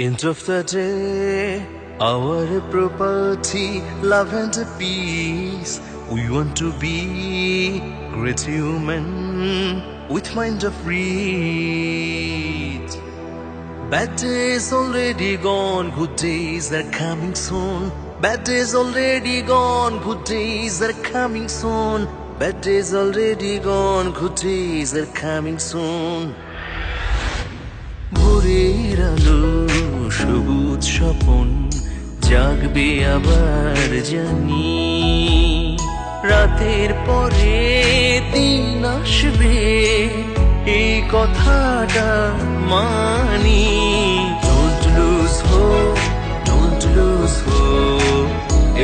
End of the day, our property, love and peace. We want to be great human with mind of read. Bad days already gone, good days are coming soon. Bad days already gone, good days are coming soon. Bad days already gone, good days are coming soon. ভোরের আলো সবুজ স্বপন জাগবে আবার জানি রাতের পরে দিন আসবে এই কথাটা মানি hope, don't lose hope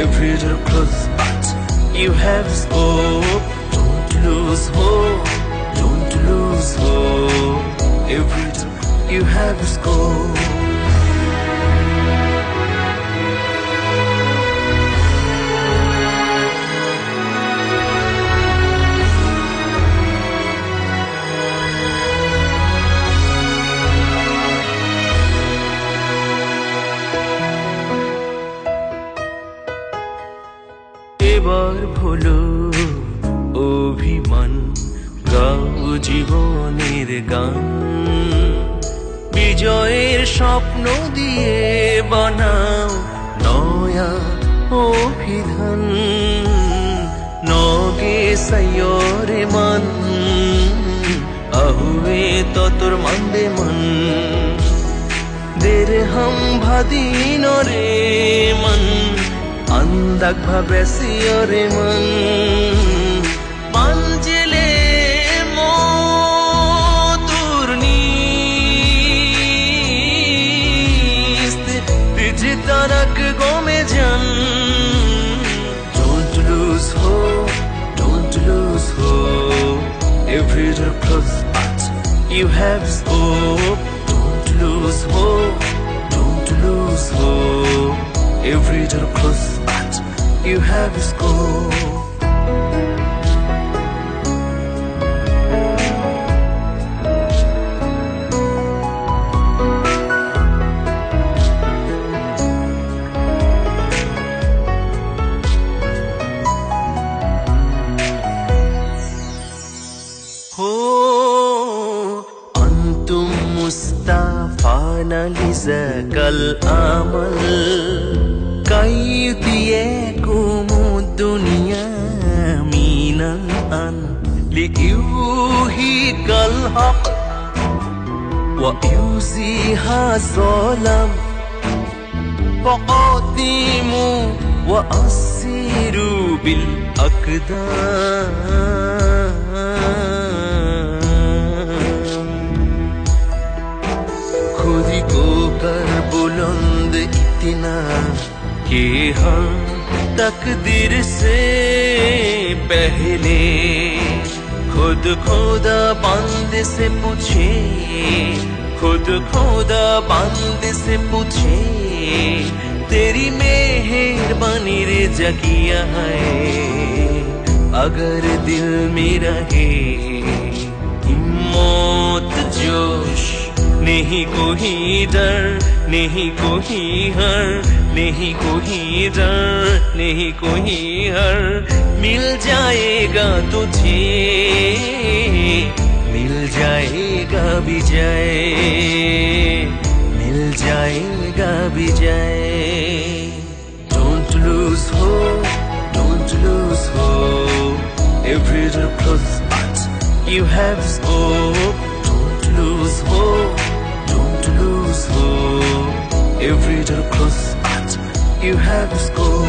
Every door close but you have scope Don't lose hope, don't lose hope Every door you have scope এবার ভুলো অভিমান গাও জীবনের গান। বিজয়ের স্বপ্ন দিয়ে বানাও নয়া অভিধান। নগে সয়োরে মন, আহুয়ে ততর মন্দে মন। দের হম ভাদিন রে মন, আন্দাক ভাবেসিয়রে মন। Don't lose hope, don't lose hope. Every door close but you have scope Don't lose hope, don't lose hope. Every door close but you have scope أنتم مصطفى لزاك الأمل كي يديكم الدنيا من الآن ليوهيك الحق ويوزيها الظلم فقدموا وأسيروا بالأقدام इतना कि हम तकदीर से पहले खुद खुदा बंद से पूछे, खुद खुदा बंद से पूछे, तेरी मेहरबानी रे जकिया है। अगर दिल में रहे हिम्मत जोश नहीं ही डर, नहीं को ही हर, नहीं को ही डर, नहीं को ही हर। मिल जाएगा तुझे, मिल जाएगा विजय, मिल जाएगा विजय। Don't lose hope don't lose hope every you have spoke Don't lose hope Every little close cut you have a score